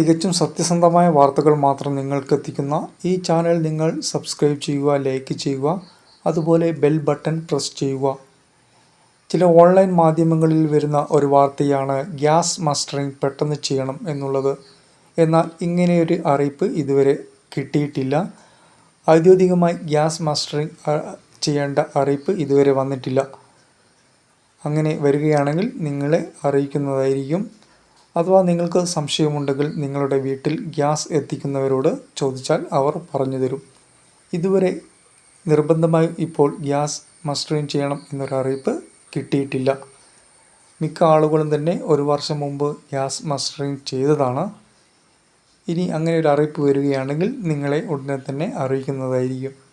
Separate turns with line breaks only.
തികച്ചും സത്യസന്ധമായ വാർത്തകൾ മാത്രം നിങ്ങൾക്ക് എത്തിക്കുന്ന ഈ ചാനൽ നിങ്ങൾ സബ്സ്ക്രൈബ് ചെയ്യുക ലൈക്ക് ചെയ്യുക അതുപോലെ ബെൽ ബട്ടൺ പ്രസ് ചെയ്യുക. ചില ഓൺലൈൻ മാധ്യമങ്ങളിൽ വരുന്ന ഒരു വാർത്തയാണ് ഗ്യാസ് മസ്റ്ററിംഗ് പെട്ടെന്ന് ചെയ്യണം എന്നുള്ളത്. എന്നാൽ ഇങ്ങനെയൊരു അറിയിപ്പ് ഇതുവരെ കിട്ടിയിട്ടില്ല. ഔദ്യോഗികമായി ഗ്യാസ് മസ്റ്ററിംഗ് ചെയ്യേണ്ട അറിയിപ്പ് ഇതുവരെ വന്നിട്ടില്ല. അങ്ങനെ വരികയാണെങ്കിൽ നിങ്ങളെ അറിയിക്കുന്നതായിരിക്കും. അഥവാ നിങ്ങൾക്ക് സംശയമുണ്ടെങ്കിൽ നിങ്ങളുടെ വീട്ടിൽ ഗ്യാസ് എത്തിക്കുന്നവരോട് ചോദിച്ചാൽ അവർ പറഞ്ഞു തരും. ഇതുവരെ നിർബന്ധമായും ഇപ്പോൾ ഗ്യാസ് മസ്റ്ററിങ് ചെയ്യണം എന്നൊരറിയിപ്പ് കിട്ടിയിട്ടില്ല. മിക്ക ആളുകളും തന്നെ ഒരു വർഷം മുമ്പ് ഗ്യാസ് മസ്റ്ററിങ് ചെയ്തതാണ്. ഇനി അങ്ങനെ ഒരു അറിയിപ്പ് വരികയാണെങ്കിൽ നിങ്ങളെ ഉടനെ തന്നെ അറിയിക്കുന്നതായിരിക്കും.